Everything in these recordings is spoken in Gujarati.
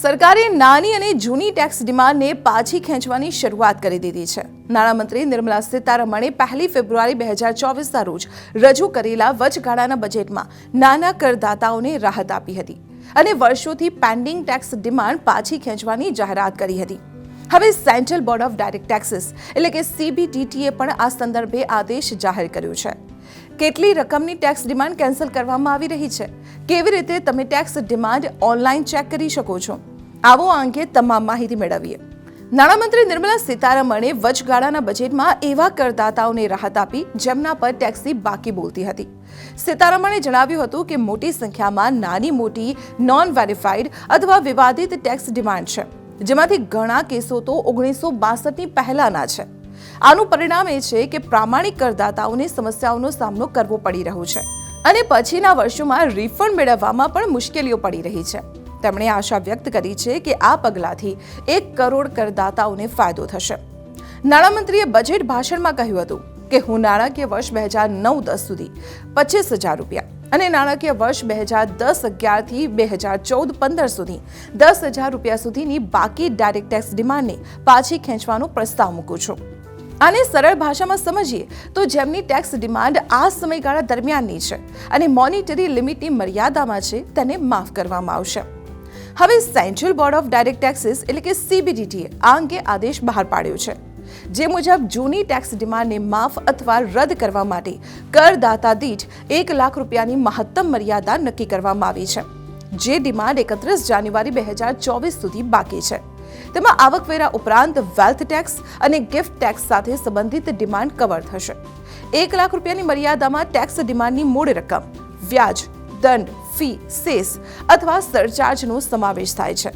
સરકારે નાની અને જૂની ટેક્સ ડિમાન્ડને પાછી ખેંચવાની શરૂઆત કરી દીધી છે. નાણામંત્રી નિર્મલા સીતારમણે પહેલી ફેબ્રુઆરી બે હજાર ચોવીસના રોજ રજૂ કરેલા વચગાળાના બજેટમાં નાના કરદાતાઓને રાહત આપી હતી અને વર્ષોથી પેન્ડિંગ ટેક્સ ડિમાન્ડ પાછી ખેંચવાની જાહેરાત કરી હતી. હવે central board of direct taxes એટલે કે સીબીડીટીએ પણ આ સંદર્ભે આદેશ જાહેર કર્યો છે. કેટલી રકમની ટેક્સ ડિમાન્ડ કેન્સલ કરવામાં આવી રહી છે? કેવી રીતે તમે ટેક્સ ડિમાન્ડ ઓનલાઈન ચેક કરી શકો છો? આવો આ અંગે તમામ માહિતી મેળવીએ. નાણામંત્રી નિર્મલા સીતારમણે વચગાળાના બજેટમાં એવા કરદાતાઓને રાહત આપી, જેમના પર ટેક્સની બાકી બોલતી હતી. સીતારમણે જણાવ્યું હતું કે મોટી સંખ્યામાં નાની, મોટી નોન વેરીફાઈડ અથવા વિવાદિત ટેક્સ ડિમાન્ડ છે, જેમાંથી ઘણા કેસો તો ઓગણીસો બાસઠની પહેલાના છે. આનું પરિણામ એ છે કે પ્રામાણિક કરદાતાઓને સમસ્યાઓનો સામનો કરવો પડી રહ્યો છે અને પછીના વર્ષોમાં રિફંડ મેળવવામાં પણ મુશ્કેલીઓ પડી રહી છે. તેમણે આશા વ્યક્ત કરી છે કે આ પગલાંથી એક કરોડ કરદાતાઓને ફાયદો થશે. નાણામંત્રીએ બજેટ ભાષણમાં કહ્યું હતું કે, હું નાણાકીય વર્ષ બે હજાર નવ દસ સુધી પચીસ હજાર રૂપિયા અને નાણાકીય વર્ષ બે હજાર દસ અગિયારથી બે હજાર ચૌદ પંદર સુધી દસ હજાર રૂપિયા સુધીની બાકી ડાયરેક્ટ ટેક્સ ડિમાન્ડને પાછી ખેંચવાનો પ્રસ્તાવ મૂકું છું. આને સરળ ભાષામાં સમજીએ તો જેમની ટેક્સ ડિમાન્ડ આ સમયગાળા દરમિયાનની છે અને મોનિટરી લિમિટની મર્યાદામાં છે, તેને માફ કરવામાં આવશે. હવે central board of direct taxes એટલે કે સીબીડીટીએ આ અંગે આદેશ બહાર પાડ્યો છે. જે મુજબ જૂની ટેક્સ ડિમાન્ડને માફ અથવા રદ કરવા માટે કરદાતા દીઠ એક લાખ રૂપિયાની મહત્તમ મર્યાદા નક્કી કરવામાં આવી છે. જે ડિમાન્ડ એકત્રીસ જાન્યુઆરી બે હજાર ચોવીસ સુધી બાકી છે. તેમાં આવકવેરા ઉપરાંત વેલ્થ ટેક્સ અને ગિફ્ટ ટેક્સ સાથે સંબંધિત ડિમાન્ડ કવર થશે. એક લાખ રૂપિયાની મર્યાદામાં ટેક્સ ડિમાન્ડની મૂળ રકમ, વ્યાજ દંડ ફી સેસ અથવા સરચાર્જનો સમાવેશ થાય છે.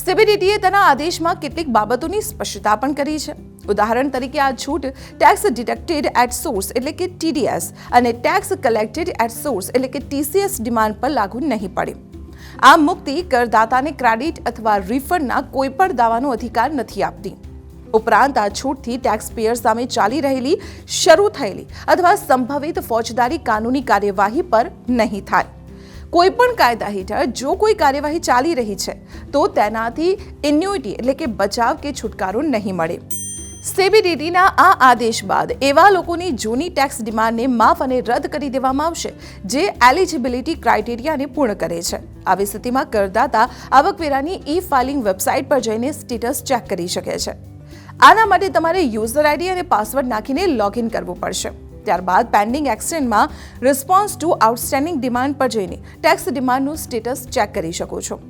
સીબીડીટીએ તેના આદેશમાં કેટલીક બાબતોની સ્પષ્ટતા પણ કરી છે. ઉદાહરણ તરીકે આ છૂટ ટેક્સ ડિડક્ટેડ એટ સોર્સ એટલે કે ટીડીએસ અને ટેક્સ કલેક્ટેડ એટ સોર્સ એટલે કે ટીસીએસ ડિમાન્ડ પર લાગુ નહીં પડે. આ મુક્તિ કરદાતાને ક્રેડિટ અથવા રિફંડના કોઈપણ દાવાનો અધિકાર નથી આપતી. ઉપરાંત આ છૂટથી ટેક્સપેયર સામે ચાલી રહેલી, શરૂ થયેલી અથવા સંભવિત ફોજદારી કાનૂની કાર્યવાહી પર નહીં થાય. કોઈપણ કાયદા હેઠળ જો કોઈ કાર્યવાહી ચાલી રહી છે, તો તેનાથી ઇન્યુઇટી એટલે કે બચાવ કે છુટકારો નહીં મળે. સીબીડીટીના આ આદેશ બાદ એવા લોકોની જૂની ટેક્સ ડિમાન્ડને માફ અને રદ કરી દેવામાં આવશે, જે એલિજિબિલિટી ક્રાઇટેરિયાને પૂર્ણ કરે છે. આવી સ્થિતિમાં કરદાતા આવકવેરાની ઈ ફાઇલિંગ વેબસાઇટ પર જઈને સ્ટેટસ ચેક કરી શકે છે. આના માટે તમારે યુઝર આઈડી અને પાસવર્ડ નાખીને લોગિન કરવું પડશે. ત્યારબાદ પેન્ડિંગ એક્સચેન્જમાં રિસ્પોન્સ ટુ આઉટસ્ટેન્ડિંગ ડિમાન્ડ પર જઈને ટેક્સ ડિમાન્ડનું સ્ટેટસ ચેક કરી શકો છો.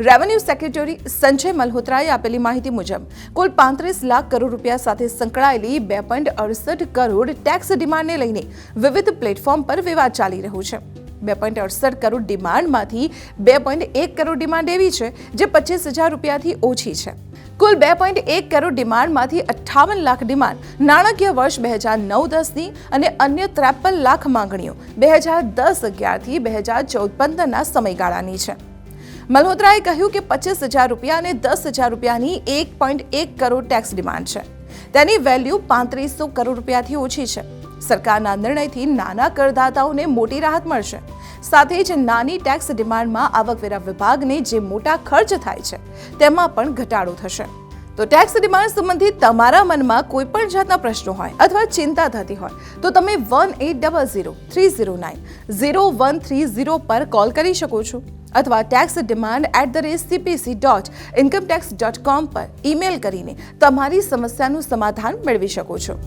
રેવન્યુ સેક્રેટરી સંજય મલ્હોત્રાએ આપેલી માહિતી મુજબ, કુલ પાંત્રીસ લાખ કરોડ રૂપિયા સાથે સંકળાયેલી બે પોઈન્ટ અડસઠ કરોડ ટેક્સ ડિમાન્ડને લઈને વિવિધ પ્લેટફોર્મ પર વિવાદ ચાલી રહ્યો છે. બે પોઈન્ટ અડસઠ કરોડ ડિમાન્ડમાંથી બે પોઈન્ટ એક કરોડ ડિમાન્ડ એવી છે જે પચીસ હજાર રૂપિયાથી ઓછી છે. કુલ બે પોઈન્ટ એક કરોડ ડિમાન્ડમાંથી અઠ્ઠાવન લાખ ડિમાન્ડ નાણાકીય વર્ષ બે હજાર નવ દસની અને અન્ય ત્રેપન લાખ માંગણીઓ બે હજાર દસ અગિયારથી બે હજાર ચૌદ પંદરના સમયગાળાની છે. મલ્હોત્રાએ કહ્યું કે પચીસ હજાર રૂપિયા અને દસ હજાર રૂપિયાની એક પોઈન્ટ એક કરોડ ટેક્સ ડિમાન્ડ છે. તેની વેલ્યુ પાંત્રીસો કરોડ રૂપિયાથી ઓછી છે. સરકારના નિર્ણયથી નાના કરદાતાઓને મોટી રાહત મળશે. સાથે જ નાની ટેક્સ ડિમાન્ડમાં આવકવેરા વિભાગને જે મોટા ખર્ચ થાય છે, તેમાં પણ ઘટાડો થશે. તો ટેક્સ ડિમાન્ડ સંબંધિત તમારા મનમાં કોઈ પણ જાતના પ્રશ્નો હોય અથવા ચિંતા થતી હોય, તો તમે one eight double zero three zero nine zero one three zero પર કોલ કરી શકો છો અથવા tax demand at the rate CPC dot income tax dot com પર ઈમેલ કરીને તમારી સમસ્યાનું સમાધાન મેળવી શકો છો.